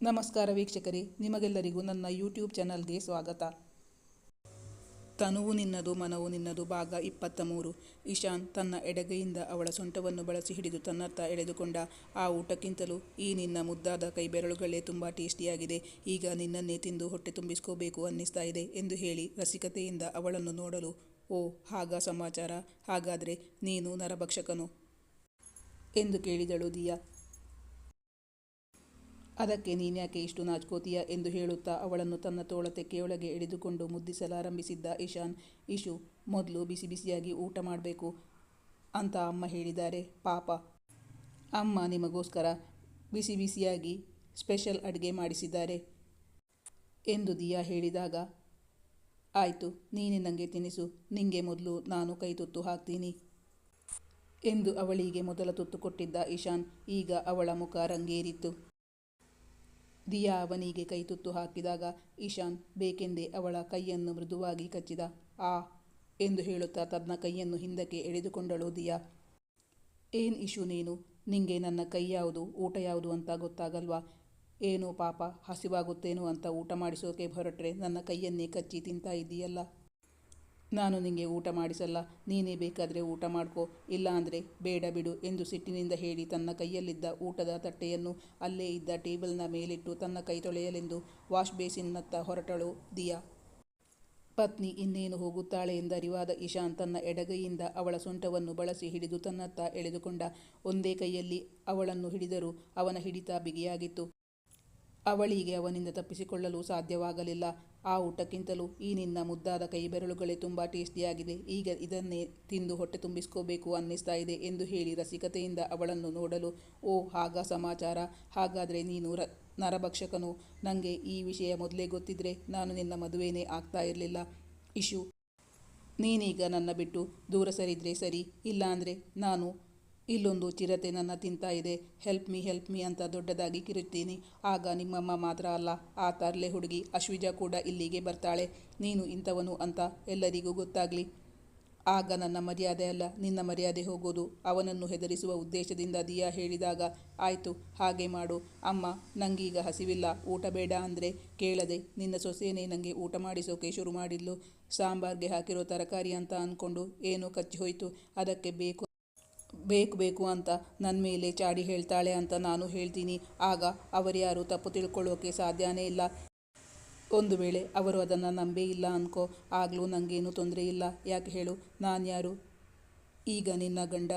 ನಮಸ್ಕಾರ ವೀಕ್ಷಕರೇ, ನಿಮಗೆಲ್ಲರಿಗೂ ನನ್ನ ಯೂಟ್ಯೂಬ್ ಚಾನಲ್ಗೆ ಸ್ವಾಗತ. ತನುವು ನಿನ್ನದು, ಮನವು ನಿನ್ನದು, ಭಾಗ ಇಪ್ಪತ್ತ ಮೂರು ಇಶಾನ್ ತನ್ನ ಎಡಗೈಯಿಂದ ಅವಳ ಸೊಂಟವನ್ನು ಬಳಸಿ ಹಿಡಿದು ತನ್ನತ್ತ ಎಳೆದುಕೊಂಡ ಆ ಊಟಕ್ಕಿಂತಲೂ ಈ ನಿನ್ನ ಮುದ್ದಾದ ಕೈಬೆರಳುಗಳೇ ತುಂಬ ಟೇಸ್ಟಿಯಾಗಿದೆ. ಈಗ ನಿನ್ನನ್ನೇ ತಿಂದು ಹೊಟ್ಟೆ ತುಂಬಿಸ್ಕೋಬೇಕು ಅನ್ನಿಸ್ತಾ ಇದೆ ಎಂದು ಹೇಳಿ ರಸಿಕತೆಯಿಂದ ಅವಳನ್ನು ನೋಡಲು, ಓ, ಹಾಗ ಸಮಾಚಾರ, ಹಾಗಾದರೆ ನೀನು ನರಭಕ್ಷಕನು? ಎಂದು ಕೇಳಿದಳು ದಿಯಾ. ಅದಕ್ಕೆ ನೀನ್ಯಾಕೆ ಇಷ್ಟು ನಾಚ್ಕೋತೀಯ ಎಂದು ಹೇಳುತ್ತಾ ಅವಳನ್ನು ತನ್ನ ತೋಳ ತೆಕ್ಕೆಯೊಳಗೆ ಎಳೆದುಕೊಂಡು ಮುದ್ದಿಸಲಾರಂಭಿಸಿದ್ದ ಇಶಾನ್, ಇಶು, ಮೊದಲು ಬಿಸಿ ಬಿಸಿಯಾಗಿ ಊಟ ಮಾಡಬೇಕು ಅಂತ ಅಮ್ಮ ಹೇಳಿದ್ದಾರೆ. ಪಾಪ. ಅಮ್ಮ ನಿಮಗೋಸ್ಕರ ಬಿಸಿ ಬಿಸಿಯಾಗಿ ಸ್ಪೆಷಲ್ ಅಡುಗೆ ಮಾಡಿಸಿದ್ದಾರೆ ಎಂದು ದಿಯಾ ಹೇಳಿದಾಗ, ಆಯಿತು, ನೀನೇ ನನಗೆ ತಿನಿಸು, ನಿಂಗೆ ಮೊದಲು ನಾನು ಕೈ ತುತ್ತು ಹಾಕ್ತೀನಿ ಎಂದು ಅವಳಿಗೆ ಮೊದಲ ತುತ್ತು ಕೊಟ್ಟಿದ್ದ ಇಶಾನ್, ಈಗ ಅವಳ ಮುಖ ರಂಗೇರಿತ್ತು. ದಿಯಾ ಅವನಿಗೆ ಕೈ ತುತ್ತು ಹಾಕಿದಾಗ, ಈಶಾನ್, ಬೇಕೆಂದೇ ಅವಳ ಕೈಯನ್ನು ಮೃದುವಾಗಿ ಕಚ್ಚಿದ. ಆ, ಎಂದು ಹೇಳುತ್ತಾ ತನ್ನ ಕೈಯನ್ನು ಹಿಂದಕ್ಕೆ ಎಳೆದುಕೊಂಡಳು ದಿಯಾ. ಏನ್ ಇಶು ನೀನು? ನಿಂಗೆ ನನ್ನ ಕೈ ಯಾವುದು? ಊಟ ಯಾವುದು ಅಂತ ಗೊತ್ತಾಗಲ್ವಾ? ಏನು ಪಾಪ? ಹಸಿವಾಗುತ್ತೇನೋ ಅಂತ ಊಟ ಮಾಡಿಸೋಕೆ ಹೊರಟ್ರೆ ನನ್ನ ಕೈಯನ್ನೇ ಕಚ್ಚಿ ತಿಂತಾ ಇದ್ದೀಯಲ್ಲ? ನಾನು ನಿಂಗೆ ಊಟ ಮಾಡಿಸಲ್ಲ, ನೀನೇ ಬೇಕಾದರೆ ಊಟ ಮಾಡ್ಕೋ, ಇಲ್ಲ ಅಂದರೆ ಬೇಡ ಬಿಡು ಎಂದು ಸಿಟ್ಟಿನಿಂದ ಹೇಳಿ ತನ್ನ ಕೈಯಲ್ಲಿದ್ದ ಊಟದ ತಟ್ಟೆಯನ್ನು ಅಲ್ಲೇ ಇದ್ದ ಟೇಬಲ್ನ ಮೇಲಿಟ್ಟು ತನ್ನ ಕೈ ತೊಳೆಯಲೆಂದು ವಾಶ್ ಬೇಸಿನ್ನತ್ತ ಹೊರಟಳು ದಿಯಾ. ಪತ್ನಿ ಇನ್ನೇನು ಹೋಗುತ್ತಾಳೆ ಎಂದರಿವಾದ ಇಶಾನ್ ತನ್ನ ಎಡಗೈಯಿಂದ ಅವಳ ಸೊಂಟವನ್ನು ಬಳಸಿ ಹಿಡಿದು ತನ್ನತ್ತ ಎಳೆದುಕೊಂಡ, ಒಂದೇ ಕೈಯಲ್ಲಿ ಅವಳನ್ನು ಹಿಡಿದರೂ ಅವನ ಹಿಡಿತ ಬಿಗಿಯಾಗಿತ್ತು. ಅವಳಿಗೆ ಅವನಿಂದ ತಪ್ಪಿಸಿಕೊಳ್ಳಲು ಸಾಧ್ಯವಾಗಲಿಲ್ಲ. ಆ ಊಟಕ್ಕಿಂತಲೂ ಈ ನಿನ್ನ ಮುದ್ದಾದ ಕೈಬೆರಳುಗಳೇ ತುಂಬ ಟೇಸ್ಟಿಯಾಗಿದೆ. ಈಗ ಇದನ್ನೇ ತಿಂದು ಹೊಟ್ಟೆ ತುಂಬಿಸ್ಕೋಬೇಕು ಅನ್ನಿಸ್ತಾ ಇದೆ ಎಂದು ಹೇಳಿ ರಸಿಕತೆಯಿಂದ ಅವಳನ್ನು ನೋಡಲು. ಓ, ಹಾಗ ಸಮಾಚಾರ. ಹಾಗಾದರೆ ನೀನು ರ, ನರಭಕ್ಷಕನು. ನನಗೆ ಈ ವಿಷಯ ಮೊದಲೇ ಗೊತ್ತಿದ್ರೆ ನಾನು ನಿನ್ನ ಮದುವೆನೇ ಆಗ್ತಾ ಇರಲಿಲ್ಲ. ಇಶು, ನೀನೀಗ ನನ್ನ ಬಿಟ್ಟು ದೂರ ಸರಿದ್ರೆ ಸರಿ, ಇಲ್ಲಾಂದರೆ ನಾನು ಇಲ್ಲೊಂದು ಚಿರತೆ ನನ್ನ ತಿಂತಾ ಇದೆ. ಹೆಲ್ಪ್ ಮೀ ಹೆಲ್ಪ್ ಮೀ ಅಂತ ದೊಡ್ಡದಾಗಿ ಕಿರುತ್ತೀನಿ. ಆಗ ನಿಮ್ಮಮ್ಮ ಮಾತ್ರ ಅಲ್ಲ ಆ ತರ್ಲೆ ಹುಡುಗಿ ಅಶ್ವಿಜಾ ಕೂಡ ಇಲ್ಲಿಗೆ ಬರ್ತಾಳೆ. ನೀನು ಇಂಥವನು ಅಂತ ಎಲ್ಲರಿಗೂ ಗೊತ್ತಾಗಲಿ. ಆಗ ನನ್ನ ಮರ್ಯಾದೆ ಅಲ್ಲ, ನಿನ್ನ ಮರ್ಯಾದೆ ಹೋಗೋದು. ಅವನನ್ನು ಹೆದರಿಸುವ ಉದ್ದೇಶದಿಂದ ದಿಯಾ ಹೇಳಿದಾಗ, ಆಯಿತು, ಹಾಗೆ ಮಾಡು. ಅಮ್ಮ, ನಂಗೀಗ ಹಸಿವಿಲ್ಲ. ಊಟ ಬೇಡ ಅಂದರೆ ಕೇಳದೆ. ನಿನ್ನ ಸೊಸೆಯೇ ನನಗೆ ಊಟ ಮಾಡಿಸೋಕೆ ಶುರು ಮಾಡಿದ್ಲು. ಸಾಂಬಾರ್ಗೆ ಹಾಕಿರೋ ತರಕಾರಿ ಅಂತ ಅಂದ್ಕೊಂಡು ಏನೋ ಕಚ್ಚಿ ಹೋಯಿತು. ಅದಕ್ಕೆ ಬೇಕು ಬೇಕು ಬೇಕು ಅಂತ ನನ್ನ ಮೇಲೆ ಚಾಡಿ ಹೇಳ್ತಾಳೆ ಅಂತ ನಾನು ಹೇಳ್ತೀನಿ. ಆಗ ಅವರ್ಯಾರು ತಪ್ಪು ತಿಳ್ಕೊಳ್ಳೋಕೆ ಸಾಧ್ಯನೇ ಇಲ್ಲ. ಒಂದು ವೇಳೆ ಅವರು ಅದನ್ನು ನಂಬೇ ಇಲ್ಲ ಅನ್ಕೋ, ಆಗಲೂ ನನಗೇನು ತೊಂದರೆ ಇಲ್ಲ. ಯಾಕೆ ಹೇಳು? ನಾನು ಯಾರು? ಈಗ ನಿನ್ನ ಗಂಡ.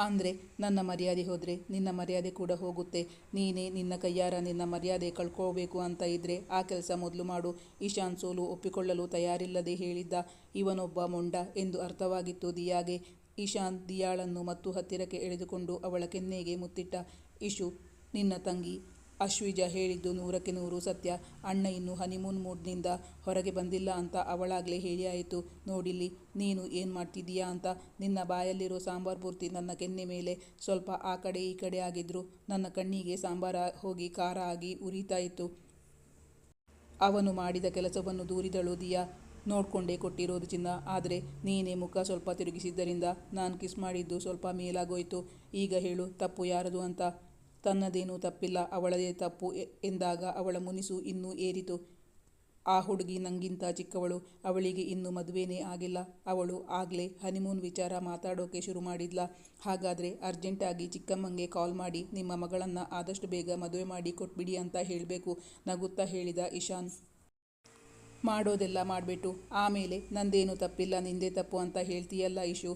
ಅಂದರೆ ನನ್ನ ಮರ್ಯಾದೆ ಹೋದರೆ ನಿನ್ನ ಮರ್ಯಾದೆ ಕೂಡ ಹೋಗುತ್ತೆ. ನೀನೇ ನಿನ್ನ ಕೈಯಾರ ನಿನ್ನ ಮರ್ಯಾದೆ ಕಳ್ಕೋಬೇಕು ಅಂತ ಇದ್ದರೆ ಆ ಕೆಲಸ ಮೊದಲು ಮಾಡು. ಇಶಾನ್ ಸೋಲು ಒಪ್ಪಿಕೊಳ್ಳಲು ತಯಾರಿಲ್ಲದೆ ಹೇಳಿದ್ದ ಇವನೊಬ್ಬ ಮೊಂಡ ಎಂದು ಅರ್ಥವಾಗಿತ್ತು ದಿಯಾಗೆ. ಇಶಾನ್ ದಿಯಾಳನ್ನು ಮತ್ತು ಹತ್ತಿರಕ್ಕೆ ಎಳೆದುಕೊಂಡು ಅವಳ ಕೆನ್ನೆಗೆ ಮುತ್ತಿಟ್ಟ, ಇಶು, ನಿನ್ನ ತಂಗಿ. ಅಶ್ವಿಜ ಹೇಳಿದ್ದು ನೂರಕ್ಕೆ ನೂರು ಸತ್ಯ. ಅಣ್ಣ ಇನ್ನು ಹನಿಮೂನ್ ಮೂಡ್ನಿಂದ ಹೊರಗೆ ಬಂದಿಲ್ಲ ಅಂತ ಅವಳಾಗಲೇ ಹೇಳಿ ಆಯಿತು ನೋಡಿಲ್ಲಿ, ನೀನು ಏನು ಮಾಡ್ತಿದ್ದೀಯಾ ಅಂತ. ನಿನ್ನ ಬಾಯಲ್ಲಿರೋ ಸಾಂಬಾರು ಪೂರ್ತಿ ನನ್ನ ಕೆನ್ನೆ ಮೇಲೆ. ಸ್ವಲ್ಪ ಆ ಕಡೆ ಈ ಕಡೆ ಆಗಿದ್ರು. ನನ್ನ ಕಣ್ಣಿಗೆ ಸಾಂಬಾರ ಹೋಗಿ ಖಾರ ಆಗಿ ಉರಿತಾ ಇತ್ತು ಅವನು ಮಾಡಿದ ಕೆಲಸವನ್ನು ದೂರಿದಳು ದಿಯಾ. ನೋಡ್ಕೊಂಡೇ ಕೊಟ್ಟಿರೋದು ಚಿನ್ನ. ಆದರೆ ನೀನೇ ಮುಖ ಸ್ವಲ್ಪ ತಿರುಗಿಸಿದ್ದರಿಂದ ನಾನು ಕಿಸ್ ಮಾಡಿದ್ದು ಸ್ವಲ್ಪ ಮೇಲಾಗೋಯಿತು. ಈಗ ಹೇಳು, ತಪ್ಪು ಯಾರದು ಅಂತ. ತನ್ನದೇನೂ ತಪ್ಪಿಲ್ಲ, ಅವಳದೇ ತಪ್ಪು ಎಂದಾಗ ಅವಳ ಮುನಿಸು ಇನ್ನೂ ಏರಿತು. ಆ ಹುಡುಗಿ ನಂಗಿಂತ ಚಿಕ್ಕವಳು, ಅವಳಿಗೆ ಇನ್ನೂ ಮದುವೆನೇ ಆಗಿಲ್ಲ. ಅವಳು ಆಗಲೇ ಹನಿಮೂನ್ ವಿಚಾರ ಮಾತಾಡೋಕೆ ಶುರು ಮಾಡಿದ್ಲ. ಹಾಗಾದರೆ ಅರ್ಜೆಂಟಾಗಿ ಚಿಕ್ಕಮ್ಮಂಗೆ ಕಾಲ್ ಮಾಡಿ, ನಿಮ್ಮ ಮಗಳನ್ನು ಆದಷ್ಟು ಬೇಗ ಮದುವೆ ಮಾಡಿ ಕೊಟ್ಬಿಡಿ ಅಂತ ಹೇಳಬೇಕು, ನಗುತ್ತಾ ಹೇಳಿದ ಇಶಾನ್. ಮಾಡೋದೆಲ್ಲ ಮಾಡಿಬಿಟ್ಟು, ಆಮೇಲೆ ನಂದೇನು ತಪ್ಪಿಲ್ಲ, ನಿಂದೇ ತಪ್ಪು ಅಂತ ಹೇಳ್ತೀಯಲ್ಲ ಇಶು.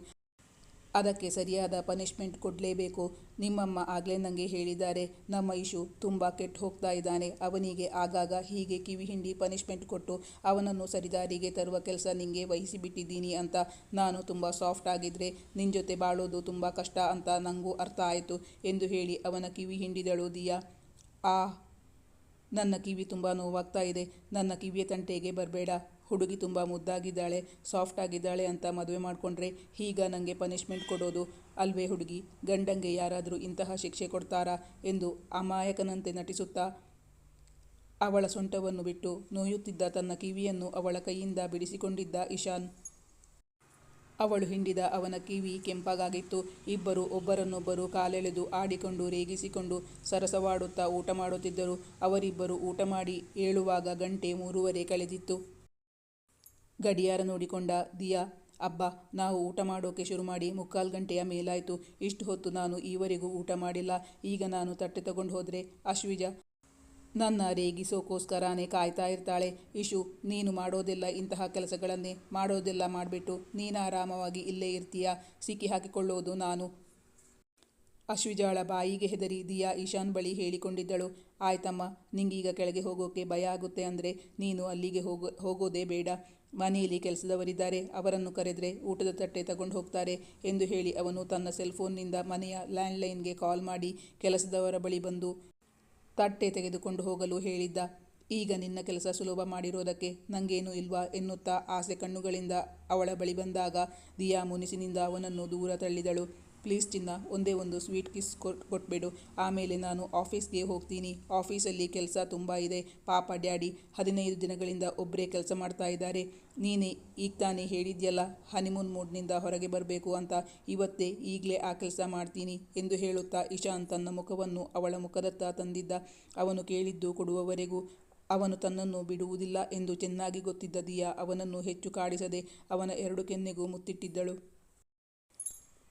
ಅದಕ್ಕೆ ಸರಿಯಾದ ಪನಿಷ್ಮೆಂಟ್ ಕೊಡಲೇಬೇಕು. ನಿಮ್ಮಮ್ಮ ಆಗಲೇ ನನಗೆ ಹೇಳಿದ್ದಾರೆ, ನಮ್ಮ ಇಶು ತುಂಬ ಕೆಟ್ಟು ಹೋಗ್ತಾ ಇದ್ದಾನೆ. ಅವನಿಗೆ ಆಗಾಗ ಹೀಗೆ ಕಿವಿ ಹಿಂಡಿ ಪನಿಷ್ಮೆಂಟ್ ಕೊಟ್ಟು, ಅವನನ್ನು ಸರಿದಾರಿಗೆ ತರುವ ಕೆಲಸ ನಿಂಗೆ ವಹಿಸಿಬಿಟ್ಟಿದ್ದೀನಿ ಅಂತ ನಾನು ತುಂಬ ಸಾಫ್ಟ್ ಆಗಿದ್ದರೆ ನಿನ್ನ ಜೊತೆ ಬಾಳೋದು ತುಂಬ ಕಷ್ಟ ಅಂತ ನನಗೂ ಅರ್ಥ ಆಯಿತು ಎಂದು ಹೇಳಿ ಅವನ ಕಿವಿ ಹಿಂಡಿದಳು ದಿಯಾ. ಆ ನನ್ನ ಕಿವಿ ತುಂಬ ನೋವಾಗ್ತಾ ಇದೆ. ನನ್ನ ಕಿವಿಯ ತಂಟೆಗೆ ಬರಬೇಡ. ಹುಡುಗಿ ತುಂಬ ಮುದ್ದಾಗಿದ್ದಾಳೆ, ಸಾಫ್ಟ್ ಆಗಿದ್ದಾಳೆ ಅಂತ ಮದುವೆ ಮಾಡಿಕೊಂಡ್ರೆ ಈಗ ನನಗೆ ಪನಿಷ್ಮೆಂಟ್ ಕೊಡೋದು. ಅಲ್ವೇ ಹುಡುಗಿ, ಗಂಡಂಗೆ ಯಾರಾದರೂ ಇಂತಹ ಶಿಕ್ಷೆ ಕೊಡ್ತಾರಾ ಎಂದು ಅಮಾಯಕನಂತೆ ನಟಿಸುತ್ತಾ ಅವಳ ಸೊಂಟವನ್ನು ಬಿಟ್ಟು ನೋಯುತ್ತಿದ್ದ ತನ್ನ ಕಿವಿಯನ್ನು ಅವಳ ಕೈಯಿಂದ ಬಿಡಿಸಿಕೊಂಡಿದ್ದ ಇಶಾನ್. ಅವಳು ಹಿಂಡಿದ ಅವನ ಕಿವಿ ಕೆಂಪಗಾಗಿತ್ತು. ಇಬ್ಬರು ಒಬ್ಬರನ್ನೊಬ್ಬರು ಕಾಲೆಳೆದು ಆಡಿಕೊಂಡು ರೇಗಿಸಿಕೊಂಡು ಸರಸವಾಡುತ್ತಾ ಊಟ ಮಾಡುತ್ತಿದ್ದರು. ಅವರಿಬ್ಬರು ಊಟ ಮಾಡಿ ಏಳುವಾಗ ಗಂಟೆ ಮೂರುವರೆ ಕಳೆದಿತ್ತು. ಗಡಿಯಾರ ನೋಡಿಕೊಂಡ ದಿಯಾ, ಅಬ್ಬ, ನಾವು ಊಟ ಮಾಡೋಕೆ ಶುರು ಮಾಡಿ ಮುಕ್ಕಾಲು ಗಂಟೆಯ ಮೇಲಾಯಿತು. ಇಷ್ಟು ಹೊತ್ತು ನಾನು ಈವರೆಗೂ ಊಟ ಮಾಡಿಲ್ಲ. ಈಗ ನಾನು ತಟ್ಟೆ ತಗೊಂಡು ಹೋದರೆ? ಅಶ್ವಿಜ ನನ್ನ ರೇಗಿಸೋಕೋಸ್ಕರನೇ ಕಾಯ್ತಾ ಇರ್ತಾಳೆ. ಇಶು, ನೀನು ಮಾಡೋದಿಲ್ಲ ಇಂತಹ ಕೆಲಸಗಳನ್ನೇ. ಮಾಡೋದೆಲ್ಲ ಮಾಡಿಬಿಟ್ಟು, ನೀನು ಆರಾಮವಾಗಿ ಇಲ್ಲೇ ಇರ್ತೀಯ? ಸಿಕ್ಕಿ ಹಾಕಿಕೊಳ್ಳೋದು ನಾನು. ಅಶ್ವಿಜಾಳ ಬಾಯಿಗೆ ಹೆದರಿ ದಿಯಾ ಈಶಾನ್ ಬಳಿ ಹೇಳಿಕೊಂಡಿದ್ದಳು. ಆಯ್ತಮ್ಮ, ನಿಂಗೀಗ ಕೆಳಗೆ ಹೋಗೋಕೆ ಭಯ ಆಗುತ್ತೆ ಅಂದರೆ ನೀನು ಅಲ್ಲಿಗೆ ಹೋಗೋ, ಹೋಗೋದೇ ಬೇಡ. ಮನೆಯಲ್ಲಿ ಕೆಲಸದವರಿದ್ದಾರೆ. ಅವರನ್ನು ಕರೆದರೆ ಊಟದ ತಟ್ಟೆ ತಗೊಂಡು ಹೋಗ್ತಾರೆ ಎಂದು ಹೇಳಿ ಅವನು ತನ್ನ ಸೆಲ್ಫೋನ್ನಿಂದ ಮನೆಯ ಲ್ಯಾಂಡ್ಲೈನ್ಗೆ ಕಾಲ್ ಮಾಡಿ ಕೆಲಸದವರ ಬಳಿ ಬಂದು ತಟ್ಟೆ ತೆಗೆದುಕೊಂಡು ಹೋಗಲು ಹೇಳಿದ್ದ. ಈಗ ನಿನ್ನ ಕೆಲಸ ಸುಲಭ ಮಾಡಿರೋದಕ್ಕೆ ನಂಗೇನು ಇಲ್ವಾ ಎನ್ನುತ್ತಾ ಆಸೆ ಕಣ್ಣುಗಳಿಂದ ಅವಳ ಬಳಿ ಬಂದಾಗ ದಿಯಾ ಮುನಿಸಿನಿಂದ ಅವನನ್ನು ದೂರ ತಳ್ಳಿದಳು. ಪ್ಲೀಸ್ ಚಿನ್ನ ಒಂದೇ ಒಂದು ಸ್ವೀಟ್ ಕಿಸ್ ಕೊಟ್ ಕೊಟ್ಬಿಡು. ಆಮೇಲೆ ನಾನು ಆಫೀಸ್ಗೆ ಹೋಗ್ತೀನಿ. ಆಫೀಸಲ್ಲಿ ಕೆಲಸ ತುಂಬ ಇದೆ. ಪಾಪ ಡ್ಯಾಡಿ ಹದಿನೈದು ದಿನಗಳಿಂದ ಒಬ್ಬರೇ ಕೆಲಸ ಮಾಡ್ತಾ ಇದ್ದಾರೆ. ನೀನೇ ಈಗ ತಾನೇ ಹೇಳಿದ್ಯಲ್ಲ, ಹನಿಮೂನ್ ಮೂಡ್ನಿಂದ ಹೊರಗೆ ಬರಬೇಕು ಅಂತ. ಇವತ್ತೇ ಈಗಲೇ ಆ ಕೆಲಸ ಮಾಡ್ತೀನಿ ಎಂದು ಹೇಳುತ್ತಾ ಇಶಾನ್ ತನ್ನ ಮುಖವನ್ನು ಅವಳ ಮುಖದತ್ತ ತಂದಿದ್ದ. ಅವನು ಕೇಳಿದ್ದು ಕೊಡುವವರೆಗೂ ಅವನು ತನ್ನನ್ನು ಬಿಡುವುದಿಲ್ಲ ಎಂದು ಚೆನ್ನಾಗಿ ಗೊತ್ತಿದ್ದ ದಿಯಾ ಅವನನ್ನು ಹೆಚ್ಚು ಕಾಡಿಸದೆ ಅವನ ಎರಡು ಕೆನ್ನೆಗೂ ಮುತ್ತಿಟ್ಟಿದ್ದಳು.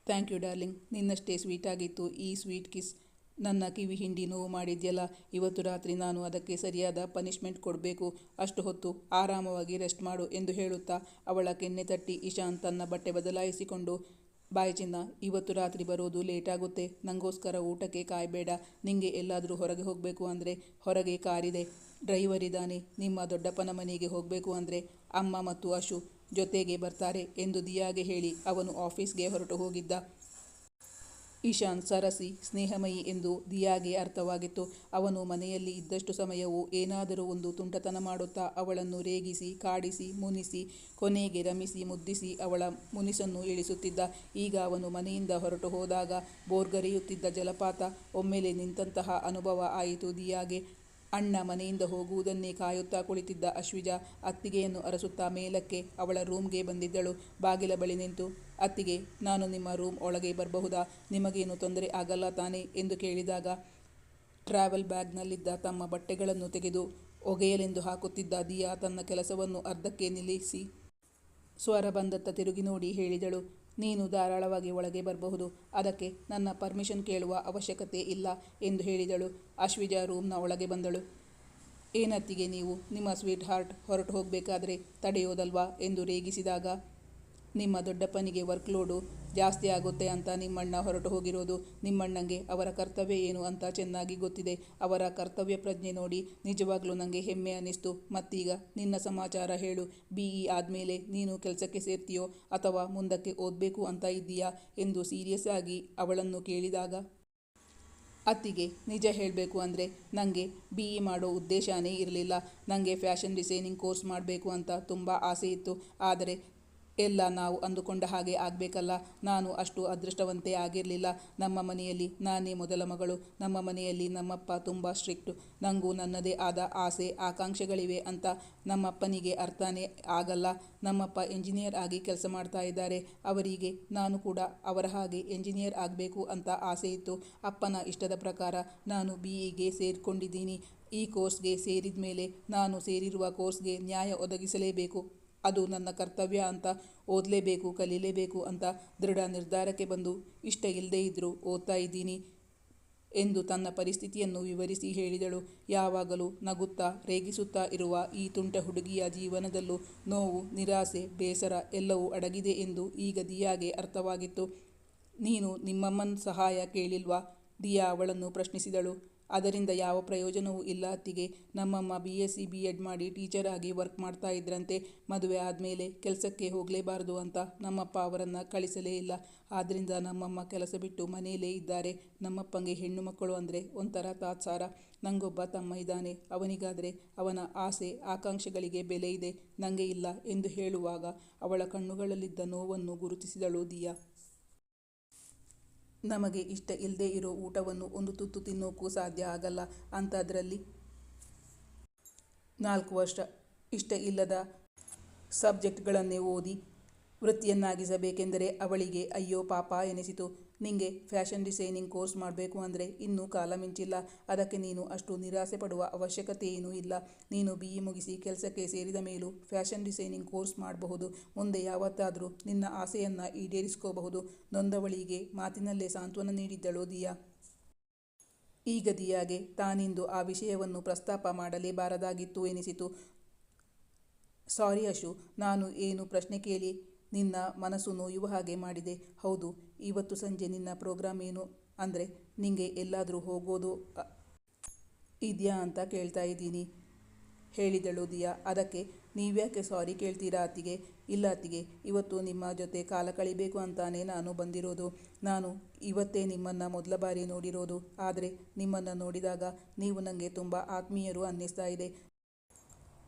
Thank you darling. ನಿನ್ನಷ್ಟೇ ಸ್ವೀಟ್ ಆಗಿತ್ತು ಈ ಸ್ವೀಟ್ ಕಿಸ್ ನನ್ನ ಕಿವಿ ಹಿಂಡಿ ನೋವು ಮಾಡಿದ್ಯಲ್ಲ? ಇವತ್ತು ರಾತ್ರಿ ನಾನು ಅದಕ್ಕೆ ಸರಿಯಾದ ಪನಿಷ್ಮೆಂಟ್ ಕೊಡಬೇಕು. ಅಷ್ಟು ಹೊತ್ತು ಆರಾಮವಾಗಿ ರೆಸ್ಟ್ ಮಾಡು ಎಂದು ಹೇಳುತ್ತಾ ಅವಳ ಕೆನ್ನೆ ತಟ್ಟಿ ಇಶಾನ್ ತನ್ನ ಬಟ್ಟೆ ಬದಲಾಯಿಸಿಕೊಂಡು, ಬಾಯ್ ಚಿನ್ನ, ಇವತ್ತು ರಾತ್ರಿ ಬರೋದು ಲೇಟ್ ಆಗುತ್ತೆ. ನನಗೋಸ್ಕರ ಊಟಕ್ಕೆ ಕಾಯಬೇಡ. ನಿಂಗೆ ಎಲ್ಲಾದರೂ ಹೊರಗೆ ಹೋಗಬೇಕು ಅಂದರೆ ಹೊರಗೆ ಕಾರಿದೆ. ಡ್ರೈವರ್ ಇದ್ದಾನೆ. ನಿಮ್ಮ ದೊಡ್ಡಪ್ಪನ ಮನೆಗೆ ಹೋಗಬೇಕು ಅಂದರೆ ಅಮ್ಮ ಮತ್ತು ಅಶು ಜೊತೆಗೆ ಬರ್ತಾರೆ ಎಂದು ದಿಯಾಗೆ ಹೇಳಿ ಅವನು ಆಫೀಸ್ಗೆ ಹೊರಟು ಹೋಗಿದ್ದ. ಇಶಾನ್ ಸರಸಿ, ಸ್ನೇಹಮಯಿ ಎಂದು ದಿಯಾಗೆ ಅರ್ಥವಾಗಿತ್ತು. ಅವನು ಮನೆಯಲ್ಲಿ ಇದ್ದಷ್ಟು ಸಮಯವು ಏನಾದರೂ ಒಂದು ತುಂಟತನ ಮಾಡುತ್ತಾ ಅವಳನ್ನು ರೇಗಿಸಿ, ಕಾಡಿಸಿ, ಮುನಿಸಿ, ಕೊನೆಗೆ ರಮಿಸಿ, ಮುದ್ದಿಸಿ ಅವಳ ಮುನಿಸನ್ನು ಇಳಿಸುತ್ತಿದ್ದ. ಈಗ ಅವನು ಮನೆಯಿಂದ ಹೊರಟು ಹೋದಾಗ ಬೋರ್ಗರಿಯುತ್ತಿದ್ದ ಜಲಪಾತ ಒಮ್ಮೆಲೆ ನಿಂತಹ ಅನುಭವ ಆಯಿತು ದಿಯಾಗೆ. ಅಣ್ಣ ಮನೆಯಿಂದ ಹೋಗುವುದನ್ನೇ ಕಾಯುತ್ತಾ ಕುಳಿತಿದ್ದ ಅಶ್ವಿಜ ಅತ್ತಿಗೆಯನ್ನು ಅರಸುತ್ತಾ ಮೇಲಕ್ಕೆ ಅವಳ ರೂಮ್ಗೆ ಬಂದಿದ್ದಳು. ಬಾಗಿಲ ಬಳಿ ನಿಂತು, ಅತ್ತಿಗೆ, ನಾನು ನಿಮ್ಮ ರೂಮ್ ಒಳಗೆ ಬರಬಹುದಾ? ನಿಮಗೇನು ತೊಂದರೆ ಆಗಲ್ಲ ತಾನೇ? ಎಂದು ಕೇಳಿದಾಗ, ಟ್ರಾವೆಲ್ ಬ್ಯಾಗ್ನಲ್ಲಿದ್ದ ತಮ್ಮ ಬಟ್ಟೆಗಳನ್ನು ತೆಗೆದು ಒಗೆಯಲೆಂದು ಹಾಕುತ್ತಿದ್ದ ದಿಯಾ ತನ್ನ ಕೆಲಸವನ್ನು ಅರ್ಧಕ್ಕೆ ನಿಲ್ಲಿಸಿ, ಸ್ವರ ಬಂದತ್ತ ತಿರುಗಿ ನೋಡಿ, ಹೇಳಿದಳು. ನೀನು ಧಾರಾಳವಾಗಿ ಒಳಗೆ ಬರಬಹುದು. ಅದಕ್ಕೆ ನನ್ನ ಪರ್ಮಿಷನ್ ಕೇಳುವ ಅವಶ್ಯಕತೆ ಇಲ್ಲ ಎಂದು ಹೇಳಿದಳು. ಅಶ್ವಿಜ ರೂಮ್ನ ಒಳಗೆ ಬಂದಳು. ಏನತ್ತಿಗೆ ನೀವು ನಿಮ್ಮ ಸ್ವೀಟ್ ಹಾರ್ಟ್ ಹೊರಟು ಹೋಗಬೇಕಾದ್ರೆ ತಡೆಯೋದಲ್ವಾ ಎಂದು ರೇಗಿಸಿದಾಗ ನಿಮ್ಮ ದೊಡ್ಡಪ್ಪನಿಗೆ ವರ್ಕ್ಲೋಡು ಜಾಸ್ತಿ ಆಗುತ್ತೆ ಅಂತ ನಿಮ್ಮಣ್ಣ ಹೊರಟು ಹೋಗಿರೋದು. ನಿಮ್ಮಣ್ಣಂಗೆ ಅವರ ಕರ್ತವ್ಯ ಏನು ಅಂತ ಚೆನ್ನಾಗಿ ಗೊತ್ತಿದೆ. ಅವರ ಕರ್ತವ್ಯ ಪ್ರಜ್ಞೆ ನೋಡಿ ನಿಜವಾಗ್ಲೂ ನನಗೆ ಹೆಮ್ಮೆ ಅನ್ನಿಸ್ತು. ಮತ್ತೀಗ ನಿನ್ನ ಸಮಾಚಾರ ಹೇಳು. ಬಿ ಇ ಆದಮೇಲೆ ನೀನು ಕೆಲಸಕ್ಕೆ ಸೇರ್ತೀಯೋ ಅಥವಾ ಮುಂದಕ್ಕೆ ಓದಬೇಕು ಅಂತ ಇದ್ದೀಯಾ ಎಂದು ಸೀರಿಯಸ್ ಆಗಿ ಅವಳನ್ನು ಕೇಳಿದಾಗ, ಅತ್ತಿಗೆ ನಿಜ ಹೇಳಬೇಕು ಅಂದರೆ ನನಗೆ ಬಿ ಇ ಮಾಡೋ ಉದ್ದೇಶನೇ ಇರಲಿಲ್ಲ. ನನಗೆ ಫ್ಯಾಷನ್ ಡಿಸೈನಿಂಗ್ ಕೋರ್ಸ್ ಮಾಡಬೇಕು ಅಂತ ತುಂಬ ಆಸೆ ಇತ್ತು. ಆದರೆ ಎಲ್ಲ ನಾವು ಅಂದುಕೊಂಡ ಹಾಗೆ ಆಗಬೇಕಲ್ಲ? ನಾನು ಅಷ್ಟು ಅದೃಷ್ಟವಂತೆ ಆಗಿರಲಿಲ್ಲ. ನಮ್ಮ ಮನೆಯಲ್ಲಿ ನಾನೇ ಮೊದಲ ಮಗಳು. ನಮ್ಮ ಮನೆಯಲ್ಲಿ ನಮ್ಮಪ್ಪ ತುಂಬ ಸ್ಟ್ರಿಕ್ಟು. ನನಗೂ ನನ್ನದೇ ಆದ ಆಸೆ, ಆಕಾಂಕ್ಷೆಗಳಿವೆ ಅಂತ ನಮ್ಮಪ್ಪನಿಗೆ ಅರ್ಥನೇ ಆಗಲ್ಲ. ನಮ್ಮಪ್ಪ ಎಂಜಿನಿಯರ್ ಆಗಿ ಕೆಲಸ ಮಾಡ್ತಾ ಇದ್ದಾರೆ. ಅವರಿಗೆ ನಾನು ಕೂಡ ಅವರ ಹಾಗೆ ಎಂಜಿನಿಯರ್ ಆಗಬೇಕು ಅಂತ ಆಸೆ ಇತ್ತು. ಅಪ್ಪನ ಇಷ್ಟದ ಪ್ರಕಾರ ನಾನು ಬಿ ಇಗೆ ಸೇರಿಕೊಂಡಿದ್ದೀನಿ. ಈ ಕೋರ್ಸ್ಗೆ ಸೇರಿದ ಮೇಲೆ ನಾನು ಸೇರಿರುವ ಕೋರ್ಸ್ಗೆ ನ್ಯಾಯ ಒದಗಿಸಲೇಬೇಕು. ಅದು ನನ್ನ ಕರ್ತವ್ಯ ಅಂತ ಓದಲೇಬೇಕು, ಕಲೀಲೇಬೇಕು ಅಂತ ದೃಢ ನಿರ್ಧಾರಕ್ಕೆ ಬಂದು ಇಷ್ಟ ಇಲ್ಲದೇ ಇದ್ದರೂ ಓದ್ತಾ ಇದ್ದೀನಿ ಎಂದು ತನ್ನ ಪರಿಸ್ಥಿತಿಯನ್ನು ವಿವರಿಸಿ ಹೇಳಿದಳು. ಯಾವಾಗಲೂ ನಗುತ್ತಾ ರೇಗಿಸುತ್ತಾ ಇರುವ ಈ ತುಂಟ ಹುಡುಗಿಯ ಜೀವನದಲ್ಲೂ ನೋವು, ನಿರಾಸೆ, ಬೇಸರ ಎಲ್ಲವೂ ಅಡಗಿದೆ ಎಂದು ಈಗ ದಿಯಾಗೆ ಅರ್ಥವಾಗಿತ್ತು. ನೀನು ನಿಮ್ಮಮ್ಮನ ಸಹಾಯ ಕೇಳಿಲ್ವಾ? ದಿಯಾ ಅವಳನ್ನು ಪ್ರಶ್ನಿಸಿದಳು. ಅದರಿಂದ ಯಾವ ಪ್ರಯೋಜನವೂ ಇಲ್ಲ ಅತ್ತಿಗೆ. ನಮ್ಮಮ್ಮ B S C B Ed ಮಾಡಿ ಟೀಚರ್ ಆಗಿ ವರ್ಕ್ ಮಾಡ್ತಾ ಇದ್ರಂತೆ. ಮದುವೆ ಆದಮೇಲೆ ಕೆಲಸಕ್ಕೆ ಹೋಗಲೇಬಾರದು ಅಂತ ನಮ್ಮಪ್ಪ ಅವರನ್ನು ಕಳಿಸಲೇ ಇಲ್ಲ. ಆದ್ದರಿಂದ ನಮ್ಮಮ್ಮ ಕೆಲಸ ಬಿಟ್ಟು ಮನೆಯಲ್ಲೇ ಇದ್ದಾರೆ. ನಮ್ಮಪ್ಪಂಗೆ ಹೆಣ್ಣು ಮಕ್ಕಳು ಅಂದರೆ ಒಂಥರ ತಾತ್ಸಾರ. ನಂಗೊಬ್ಬ ತಮ್ಮ ಇದ್ದಾನೆ. ಅವನಿಗಾದರೆ ಅವನ ಆಸೆ, ಆಕಾಂಕ್ಷೆಗಳಿಗೆ ಬೆಲೆ ಇದೆ. ನನಗೆ ಇಲ್ಲ ಎಂದು ಹೇಳುವಾಗ ಅವಳ ಕಣ್ಣುಗಳಲ್ಲಿದ್ದ ನೋವನ್ನು ಗುರುತಿಸಿದಳು ದಿಯಾ. ನಮಗೆ ಇಷ್ಟ ಇಲ್ಲದೇ ಇರೋ ಊಟವನ್ನು ಒಂದು ತುತ್ತು ತಿನ್ನೋಕ್ಕೂ ಸಾಧ್ಯ ಆಗಲ್ಲ. ಅಂಥದ್ರಲ್ಲಿ ನಾಲ್ಕು ವರ್ಷ ಇಷ್ಟ ಇಲ್ಲದ ಸಬ್ಜೆಕ್ಟ್ಗಳನ್ನೇ ಓದಿ ವೃತ್ತಿಯನ್ನಾಗಿಸಬೇಕೆಂದರೆ ಅವಳಿಗೆ, ಅಯ್ಯೋ ಪಾಪ, ಎನಿಸಿತು. ನಿಂಗೆ ಫ್ಯಾಷನ್ ಡಿಸೈನಿಂಗ್ ಕೋರ್ಸ್ ಮಾಡಬೇಕು ಅಂದರೆ ಇನ್ನೂ ಕಾಲ ಮಿಂಚಿಲ್ಲ. ಅದಕ್ಕೆ ನೀನು ಅಷ್ಟು ನಿರಾಸೆ ಪಡುವ ಅವಶ್ಯಕತೆ ಏನೂ ಇಲ್ಲ. ನೀನು ಬಿ ಇ ಮುಗಿಸಿ ಕೆಲಸಕ್ಕೆ ಸೇರಿದ ಮೇಲೂ ಫ್ಯಾಷನ್ ಡಿಸೈನಿಂಗ್ ಕೋರ್ಸ್ ಮಾಡಬಹುದು. ಮುಂದೆ ಯಾವತ್ತಾದರೂ ನಿನ್ನ ಆಸೆಯನ್ನು ಈಡೇರಿಸ್ಕೋಬಹುದು. ನೊಂದವಳಿಗೆ ಮಾತಿನಲ್ಲೇ ಸಾಂತ್ವನ ನೀಡಿದ್ದಳು ದಿಯಾ. ಈಗ ದಿಯಾಗೆ ತಾನಿಂದು ಆ ವಿಷಯವನ್ನು ಪ್ರಸ್ತಾಪ ಮಾಡಲೇಬಾರದಾಗಿತ್ತು ಎನಿಸಿತು. ಸಾರಿ ಅಶು, ನಾನು ಏನು ಪ್ರಶ್ನೆ ಕೇಳಿ ನಿನ್ನ ಮನಸ್ಸು ನೋಯುವ ಹಾಗೆ ಮಾಡಿದೆ. ಹೌದು, ಇವತ್ತು ಸಂಜೆ ನಿನ್ನ ಪ್ರೋಗ್ರಾಮ್ ಏನು? ಅಂದರೆ, ನಿಂಗೆ ಎಲ್ಲಾದರೂ ಹೋಗೋದು ಇದೆಯಾ ಇದ್ಯಾ ಅಂತ ಕೇಳ್ತಾ ಇದ್ದೀನಿ. ಹೇಳಿದಳು ದಿಯಾ. ಅದಕ್ಕೆ, ನೀವ್ಯಾಕೆ ಸಾರಿ ಕೇಳ್ತೀರಾ ಅತ್ತಿಗೆ? ಇಲ್ಲ ಅತ್ತಿಗೆ, ಇವತ್ತು ನಿಮ್ಮ ಜೊತೆ ಕಾಲ ಕಳಿಬೇಕು ಅಂತಾನೆ ನಾನು ಬಂದಿರೋದು. ನಾನು ಇವತ್ತೇ ನಿಮ್ಮನ್ನು ಮೊದಲ ಬಾರಿ ನೋಡಿರೋದು. ಆದರೆ, ನಿಮ್ಮನ್ನು ನೋಡಿದಾಗ ನೀವು ನನಗೆ ತುಂಬ ಆತ್ಮೀಯರು ಅನ್ನಿಸ್ತಾ ಇದೆ.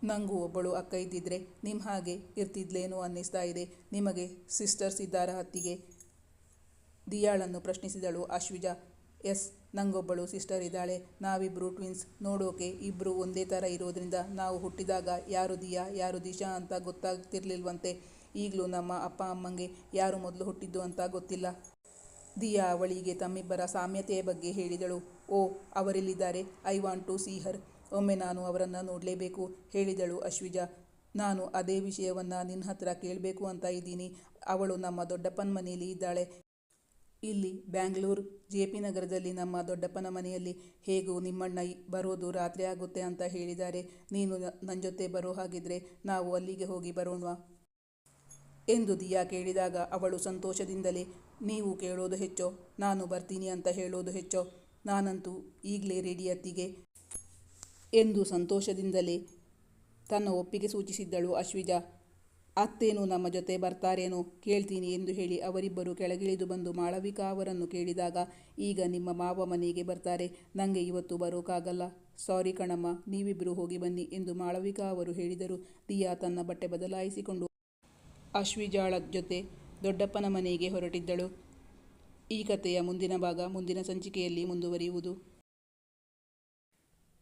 ನನಗೂ ಒಬ್ಬಳು ಅಕ್ಕ ಇದ್ದಿದ್ರೆ ನಿಮ್ಮ ಹಾಗೆ ಇರ್ತಿದ್ಲೇನೋ ಅನ್ನಿಸ್ತಾ ಇದೆ. ನಿಮಗೆ ಸಿಸ್ಟರ್ಸ್ ಇದ್ದಾರ ಅತ್ತಿಗೆ ದಿಯಾಳನ್ನು ಪ್ರಶ್ನಿಸಿದಳು ಅಶ್ವಿಜಾ. ಎಸ್, ನಂಗೊಬ್ಬಳು ಸಿಸ್ಟರ್ ಇದ್ದಾಳೆ. ನಾವಿಬ್ಬರು ಟ್ವಿನ್ಸ್. ನೋಡೋಕೆ ಇಬ್ಬರು ಒಂದೇ ಥರ ಇರೋದ್ರಿಂದ ನಾವು ಹುಟ್ಟಿದಾಗ ಯಾರು ದಿಯಾ, ಯಾರು ದಿಶಾ ಅಂತ ಗೊತ್ತಾಗ್ತಿರ್ಲಿಲ್ವಂತೆ. ಈಗಲೂ ನಮ್ಮ ಅಪ್ಪ ಅಮ್ಮಂಗೆ ಯಾರು ಮೊದಲು ಹುಟ್ಟಿದ್ದು ಅಂತ ಗೊತ್ತಿಲ್ಲ. ದಿಯಾ ಅವಳಿಗೆ ತಮ್ಮಿಬ್ಬರ ಸಾಮ್ಯತೆಯ ಬಗ್ಗೆ ಹೇಳಿದಳು. ಓ, ಅವರೆಲ್ಲಿದ್ದಾರೆ. I want to see her. ಒಮ್ಮೆ ನಾನು ಅವರನ್ನು ನೋಡಲೇಬೇಕು, ಹೇಳಿದಳು ಅಶ್ವಿಜ. ನಾನು ಅದೇ ವಿಷಯವನ್ನು ನಿನ್ನ ಹತ್ರ ಕೇಳಬೇಕು ಅಂತ ಇದ್ದೀನಿ. ಅವಳು ನಮ್ಮ ದೊಡ್ಡಪ್ಪನ ಮನೆಯಲ್ಲಿ ಇದ್ದಾಳೆ. ಇಲ್ಲಿ ಬ್ಯಾಂಗ್ಳೂರ್, ಜೆ ಪಿ ನಗರದಲ್ಲಿ ನಮ್ಮ ದೊಡ್ಡಪ್ಪನ ಮನೆಯಲ್ಲಿ ಹೇಗೂ ನಿಮ್ಮಣ್ಣ ಬರೋದು ರಾತ್ರಿ ಆಗುತ್ತೆ ಅಂತ ಹೇಳಿದ್ದಾರೆ. ನೀನು ನನ್ನ ಜೊತೆ ಬರೋ ಹಾಗಿದ್ರೆ ನಾವು ಅಲ್ಲಿಗೆ ಹೋಗಿ ಬರೋಣ ಎಂದು ದಿಯಾ ಕೇಳಿದಾಗ ಅವಳು ಸಂತೋಷದಿಂದಲೇ, ನೀವು ಕೇಳೋದು ಹೆಚ್ಚೋ, ನಾನು ಬರ್ತೀನಿ ಅಂತ ಹೇಳೋದು ಹೆಚ್ಚೋ. ನಾನಂತೂ ಈಗಲೇ ರೆಡಿ ಅತ್ತಿಗೆ ಎಂದು ಸಂತೋಷದಿಂದಲೇ ತನ್ನ ಒಪ್ಪಿಗೆ ಸೂಚಿಸಿದ್ದಳು ಅಶ್ವಿಜ. ಅತ್ತೇನು ನಮ್ಮ ಜೊತೆ ಬರ್ತಾರೇನೋ ಕೇಳ್ತೀನಿ ಎಂದು ಹೇಳಿ ಅವರಿಬ್ಬರು ಕೆಳಗಿಳಿದು ಬಂದು ಮಾಳವಿಕಾ ಅವರನ್ನು ಕೇಳಿದಾಗ, ಈಗ ನಿಮ್ಮ ಮಾವ ಮನೆಗೆ ಬರ್ತಾರೆ ನನಗೆ ಇವತ್ತು ಬರೋಕ್ಕಾಗಲ್ಲ ಸಾರಿ ಕಣಮ್ಮ ನೀವಿಬ್ಬರು ಹೋಗಿ ಬನ್ನಿ ಎಂದು ಮಾಳವಿಕಾ ಅವರು ಹೇಳಿದರು. ದಿಯಾ ತನ್ನ ಬಟ್ಟೆ ಬದಲಾಯಿಸಿಕೊಂಡು ಅಶ್ವಿಜಾಳ ಜೊತೆ ದೊಡ್ಡಪ್ಪನ ಮನೆಗೆ ಹೊರಟಿದ್ದಳು. ಈ ಕಥೆಯ ಮುಂದಿನ ಭಾಗ ಮುಂದಿನ ಸಂಚಿಕೆಯಲ್ಲಿ ಮುಂದುವರಿಯುವುದು.